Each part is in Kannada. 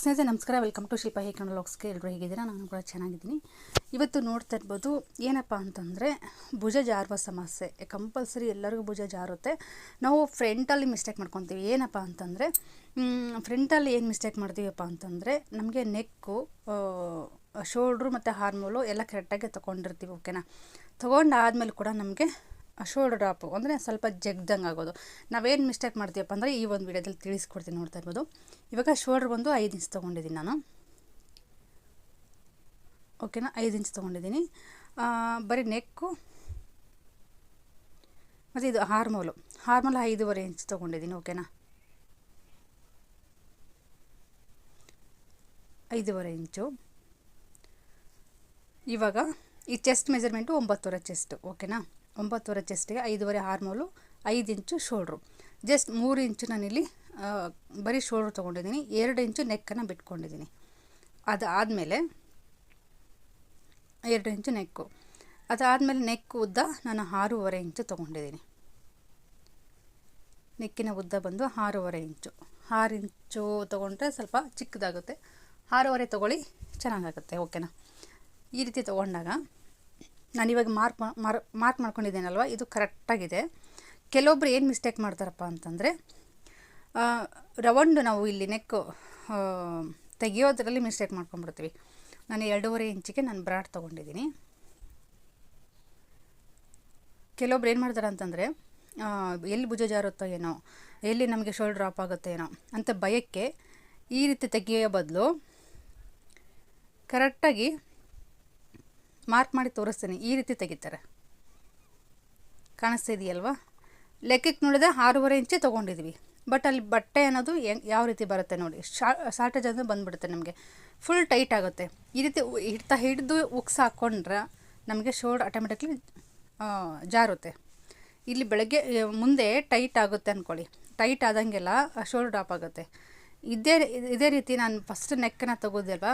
ಸ್ನೇಹಿತರೆ, ನಮಸ್ಕಾರ. ವೆಲ್ಕಮ್ ಟು ಶಿಲ್ಪ ಹೇಗೆ ಲಾಕ್ಸ್ಗೆ ಎಲ್ಲರೂ ಹೇಗಿದ್ದೀರಾ? ನಾನು ಕೂಡ ಚೆನ್ನಾಗಿದ್ದೀನಿ. ಇವತ್ತು ನೋಡ್ತಾ ಇರ್ಬೋದು, ಏನಪ್ಪ ಅಂತಂದರೆ, ಭುಜ ಜಾರುವ ಸಮಸ್ಯೆ. ಕಂಪಲ್ಸರಿ ಎಲ್ಲರಿಗೂ ಭುಜ ಜಾರುತ್ತೆ. ನಾವು ಫ್ರೆಂಟಲ್ಲಿ ಮಿಸ್ಟೇಕ್ ಮಾಡ್ಕೊತೀವಿ. ಏನಪ್ಪ ಅಂತಂದರೆ ಫ್ರೆಂಟಲ್ಲಿ ಏನು ಮಿಸ್ಟೇಕ್ ಮಾಡ್ತೀವಪ್ಪ ಅಂತಂದರೆ, ನಮಗೆ ನೆಕ್ಕು ಶೋಲ್ಡ್ರು ಮತ್ತು ಹಾರ್ಮೋಲು ಎಲ್ಲ ಕರೆಕ್ಟಾಗಿ ತೊಗೊಂಡಿರ್ತೀವಿ ಓಕೆನಾ ತೊಗೊಂಡಾದ್ಮೇಲೆ ಕೂಡ ನಮಗೆ ಶೋಲ್ಡರ್ ಡ್ರಾಪು ಅಂದರೆ ಸ್ವಲ್ಪ ಜಗ್ದಂಗೆ ಆಗೋದು. ನಾವೇನು ಮಿಸ್ಟೇಕ್ ಮಾಡ್ತೀವಪ್ಪ ಅಂದರೆ ಈ ಒಂದು ವಿಡಿಯೋದಲ್ಲಿ ತಿಳಿಸ್ಕೊಡ್ತೀನಿ ನೋಡ್ತಾ ಇರ್ಬೋದು. ಇವಾಗ ಶೋಲ್ಡರ್ ಬಂದು ಐದು ಇಂಚ್ ತೊಗೊಂಡಿದ್ದೀನಿ ನಾನು. ಓಕೆನಾ ಐದು ಇಂಚ್ ತೊಗೊಂಡಿದ್ದೀನಿ. ಬರೀ ನೆಕ್ಕು ಮತ್ತು ಇದು ಹಾರ್ಮೋಲು. ಹಾರ್ಮೋಲ್ ಐದೂವರೆ ಇಂಚ್ ತೊಗೊಂಡಿದ್ದೀನಿ ಓಕೆನಾ ಐದೂವರೆ ಇಂಚು ಇವಾಗ ಈ ಚೆಸ್ಟ್ ಮೆಜರ್ಮೆಂಟು ಒಂಬತ್ತುವರೆ ಚೆಸ್ಟು ಓಕೆನಾ ಒಂಬತ್ತುವರೆ ಚೆಸ್ಟಿಗೆ ಐದುವರೆ ಹಾರ್ಮೋಲು, ಐದು ಇಂಚು ಶೋಲ್ಡ್ರು. ಜಸ್ಟ್ ಮೂರು ಇಂಚು ನಾನಿಲ್ಲಿ ಬರೀ ಶೋಲ್ಡ್ರು ತೊಗೊಂಡಿದ್ದೀನಿ. ಎರಡು ಇಂಚು ನೆಕ್ಕನ್ನು ಬಿಟ್ಕೊಂಡಿದ್ದೀನಿ. ಅದು ಆದಮೇಲೆ ಎರಡು ಇಂಚು ನೆಕ್ಕು. ಅದಾದಮೇಲೆ ನೆಕ್ ಉದ್ದ ನಾನು ಆರೂವರೆ ಇಂಚು ತೊಗೊಂಡಿದ್ದೀನಿ. ನೆಕ್ಕಿನ ಉದ್ದ ಬಂದು ಆರೂವರೆ ಇಂಚು. ಆರು ಇಂಚು ತೊಗೊಂಡ್ರೆ ಸ್ವಲ್ಪ ಚಿಕ್ಕದಾಗುತ್ತೆ. ಆರೂವರೆ ತೊಗೊಳ್ಳಿ, ಚೆನ್ನಾಗಾಗುತ್ತೆ, ಓಕೆನಾ? ಈ ರೀತಿ ತೊಗೊಂಡಾಗ ನಾನಿವಾಗ ಮಾರ್ಕ್ ಮಾರ್ ಮಾರ್ಕ್ ಮಾಡ್ಕೊಂಡಿದ್ದೇನಲ್ವ? ಇದು ಕರೆಕ್ಟಾಗಿದೆ. ಕೆಲವೊಬ್ಬರು ಏನು ಮಿಸ್ಟೇಕ್ ಮಾಡ್ತಾರಪ್ಪ ಅಂತಂದರೆ ರೌಂಡ್ ನಾವು ಇಲ್ಲಿ ನೆಕ್ಕು ತೆಗಿಯೋದ್ರಲ್ಲಿ ಮಿಸ್ಟೇಕ್ ಮಾಡ್ಕೊಂಡ್ಬಿಡ್ತೀವಿ. ನಾನು ಎರಡೂವರೆ ಇಂಚಿಗೆ ನಾನು ಬ್ರಾಡ್ ತೊಗೊಂಡಿದ್ದೀನಿ. ಕೆಲವೊಬ್ರು ಏನು ಮಾಡ್ತಾರೆ ಅಂತಂದರೆ ಎಲ್ಲಿ ಭುಜ ಜಾರುತ್ತೋ ಏನೋ, ಎಲ್ಲಿ ನಮಗೆ ಶೋಲ್ಡ್ರ್ ಡ್ರಾಪ್ ಆಗುತ್ತೋ ಏನೋ ಅಂತ ಭಯಕ್ಕೆ ಈ ರೀತಿ ತೆಗೆಯೋ ಬದಲು ಕರೆಕ್ಟಾಗಿ ಮಾರ್ಕ್ ಮಾಡಿ ತೋರಿಸ್ತೀನಿ. ಈ ರೀತಿ ತೆಗಿತಾರೆ. ಕಾಣಿಸ್ತಾ ಇದೆಯಲ್ವಾ ಲೆಕ್ಕಕ್ಕೆ ನೋಡಿದ್ರೆ ಆರೂವರೆ ಇಂಚೆ ತೊಗೊಂಡಿದ್ವಿ. ಬಟ್ ಅಲ್ಲಿ ಬಟ್ಟೆ ಅನ್ನೋದು ಯಾವ ರೀತಿ ಬರುತ್ತೆ ನೋಡಿ. ಶಾರ್ಟೇಜ್ ಅಂದರೆ ಬಂದುಬಿಡುತ್ತೆ ನಮಗೆ. ಫುಲ್ ಟೈಟ್ ಆಗುತ್ತೆ. ಈ ರೀತಿ ಹಿಡ್ತಾ ಹಿಡಿದು ಉಕ್ಸ್ ಹಾಕ್ಕೊಂಡ್ರೆ ನಮಗೆ ಶೋಲ್ಡ್ ಆಟೋಮೆಟಿಕ್ಲಿ ಜಾರುತ್ತೆ. ಇಲ್ಲಿ ಬೆಳಗ್ಗೆ ಮುಂದೆ ಟೈಟ್ ಆಗುತ್ತೆ ಅಂದ್ಕೊಳ್ಳಿ ಟೈಟ್ ಆದಂಗೆಲ್ಲ ಶೋಲ್ಡ್ ಡ್ರಾಪ್ ಆಗುತ್ತೆ. ಇದೇ ಇದೇ ರೀತಿ ನಾನು ಫಸ್ಟ್ ನೆಕ್ಕನ್ನು ತೆಗೋದಲ್ವಾ?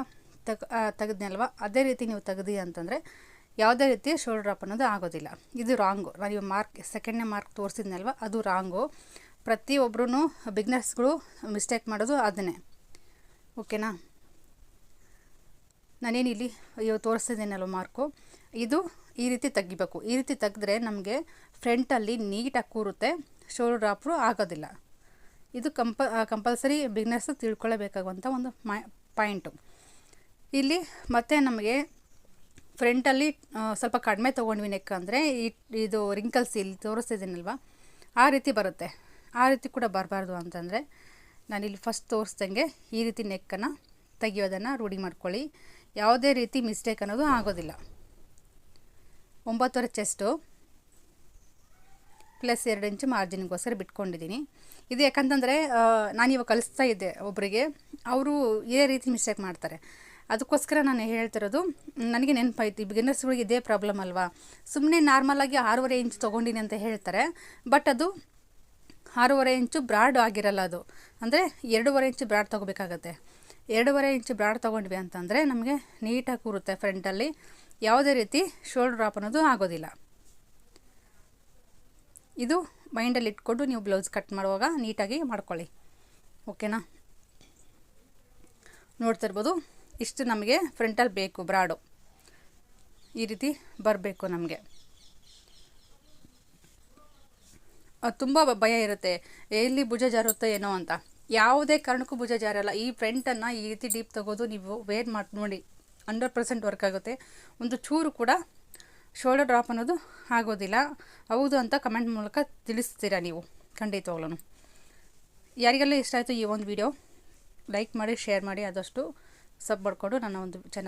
ತಗ ತೆಗೆದ್ನಲ್ವ? ಅದೇ ರೀತಿ ನೀವು ತೆಗ್ದಿ ಅಂತಂದರೆ ಯಾವುದೇ ರೀತಿ ಶೋಲ್ಡರ್ ಅಪ್ ಅನ್ನೋದು ಆಗೋದಿಲ್ಲ. ಇದು ರಾಂಗು ನಾನು ಮಾರ್ಕ್ ಸೆಕೆಂಡ್ನೇ ಮಾರ್ಕ್ ತೋರಿಸಿದ್ನಲ್ವ? ಅದು ರಾಂಗು ಪ್ರತಿಯೊಬ್ಬರೂ ಬಿಗ್ನರ್ಸ್ಗಳು ಮಿಸ್ಟೇಕ್ ಮಾಡೋದು ಅದನ್ನೇ. ಓಕೆನಾ ನಾನೇನಿಲ್ಲಿ ಇವಾಗ ತೋರಿಸ್ತಿದ್ದೀನಲ್ವ ಮಾರ್ಕು ಇದು ಈ ರೀತಿ ತೆಗಿಬೇಕು. ಈ ರೀತಿ ತೆಗೆದ್ರೆ ನಮಗೆ ಫ್ರಂಟಲ್ಲಿ ನೀಟಾಗಿ ಕೂರುತ್ತೆ ಶೋಲ್ಡರ್ ಅಪ್ರು ಆಗೋದಿಲ್ಲ. ಇದು ಕಂಪ ಕಂಪಲ್ಸರಿ ಬಿಗ್ನರ್ಸ್ ತಿಳ್ಕೊಳ್ಳೇಬೇಕಾಗುವಂಥ ಒಂದು ಮಾ ಪಾಯಿಂಟು ಇಲ್ಲಿ ಮತ್ತೆ ನಮಗೆ ಫ್ರಂಟಲ್ಲಿ ಸ್ವಲ್ಪ ಕಡಿಮೆ ತೊಗೊಂಡ್ವಿ ನೆಕ್ ಅಂದರೆ ಇದು ರಿಂಕಲ್ಸ್ ಇಲ್ಲಿ ತೋರಿಸ್ತಿದ್ದೀನಲ್ವ? ಆ ರೀತಿ ಬರುತ್ತೆ. ಆ ರೀತಿ ಕೂಡ ಬರಬಾರ್ದು ಅಂತಂದರೆ, ನಾನಿಲ್ಲಿ ಫಸ್ಟ್ ತೋರಿಸ್ದಂಗೆ ಈ ರೀತಿ ನೆಕ್ಕನ್ನು ತೆಗಿಯೋದನ್ನು ರೂಢಿ ಮಾಡ್ಕೊಳ್ಳಿ. ಯಾವುದೇ ರೀತಿ ಮಿಸ್ಟೇಕ್ ಅನ್ನೋದು ಆಗೋದಿಲ್ಲ. ಒಂಬತ್ತುವರೆ ಚೆಸ್ಟು ಪ್ಲಸ್ ಎರಡು ಇಂಚು ಮಾರ್ಜಿನ್ಗೋಸ್ಕರ ಬಿಟ್ಕೊಂಡಿದ್ದೀನಿ. ಇದು ಯಾಕಂತಂದರೆ ನಾನು ಇವಾಗ ಕಲಿಸ್ತಾ ಇದ್ದೆ ಒಬ್ಬರಿಗೆ ಅವರು ಇದೇ ರೀತಿ ಮಿಸ್ಟೇಕ್ ಮಾಡ್ತಾರೆ. ಅದಕ್ಕೋಸ್ಕರ ನಾನು ಹೇಳ್ತಿರೋದು, ನನಗೆ ನೆನಪಾಯ್ತು ಬಿಗಿನರ್ಸ್ಗಳಿಗೆ ಇದೇ ಪ್ರಾಬ್ಲಮ್ ಅಲ್ವಾ? ಸುಮ್ಮನೆ ನಾರ್ಮಲಾಗಿ ಆರೂವರೆ ಇಂಚ್ ತೊಗೊಂಡಿನಿ ಅಂತ ಹೇಳ್ತಾರೆ ಬಟ್ ಅದು ಆರೂವರೆ ಇಂಚು ಬ್ರಾಡ್ ಆಗಿರಲ್ಲ ಅದು. ಅಂದರೆ ಎರಡೂವರೆ ಇಂಚು ಬ್ರಾಡ್ ತೊಗೋಬೇಕಾಗತ್ತೆ. ಎರಡೂವರೆ ಇಂಚು ಬ್ರಾಡ್ ತೊಗೊಂಡ್ವಿ ಅಂತಂದರೆ ನಮಗೆ ನೀಟಾಗಿ ಕೂರುತ್ತೆ ಫ್ರಂಟಲ್ಲಿ ಯಾವುದೇ ರೀತಿ ಶೋಲ್ಡ್ರ್ ಡ್ರಾಪ್ ಅನ್ನೋದು ಆಗೋದಿಲ್ಲ. ಇದು ಮೈಂಡಲ್ಲಿ ಇಟ್ಕೊಂಡು ನೀವು ಬ್ಲೌಸ್ ಕಟ್ ಮಾಡುವಾಗ ನೀಟಾಗಿ ಮಾಡ್ಕೊಳ್ಳಿ. ಓಕೆನಾ ನೋಡ್ತಾ ಇರ್ಬೋದು. ಇಷ್ಟು ನಮಗೆ ಫ್ರಂಟಲ್ಲಿ ಬೇಕು ಬ್ರಾಡು ಈ ರೀತಿ ಬರಬೇಕು ನಮಗೆ. ತುಂಬ ಭಯ ಇರುತ್ತೆ. ಎಲ್ಲಿ ಭುಜ ಜಾರುತ್ತೋ ಏನೋ ಅಂತ. ಯಾವುದೇ ಕಾರಣಕ್ಕೂ ಭುಜ ಜಾರಲ್ಲ. ಈ ಫ್ರಂಟನ್ನು ಈ ರೀತಿ ಡೀಪ್ ತಗೋದು ನೀವು ವೇರ್ ಮಾಡಿ, ನೋಡಿ. ಹಂಡ್ರೆಡ್ ಪರ್ಸೆಂಟ್ ವರ್ಕ್ ಆಗುತ್ತೆ. ಒಂದು ಚೂರು ಕೂಡ ಶೋಲ್ಡರ್ ಡ್ರಾಪ್ ಅನ್ನೋದು ಆಗೋದಿಲ್ಲ. ಹೌದು ಅಂತ ಕಮೆಂಟ್ ಮೂಲಕ ತಿಳಿಸ್ತೀರಾ ನೀವು? ಖಂಡಿತವಾಗ್ಲೂ ಯಾರಿಗೆಲ್ಲ ಇಷ್ಟ ಆಯಿತು ಈ ಒಂದು ವಿಡಿಯೋ ಲೈಕ್ ಮಾಡಿ ಶೇರ್ ಮಾಡಿ, ಆದಷ್ಟು ಸಬ್ ಮಾಡಿಕೊಂಡು ನನ್ನ ಒಂದು ಚಾನಲ್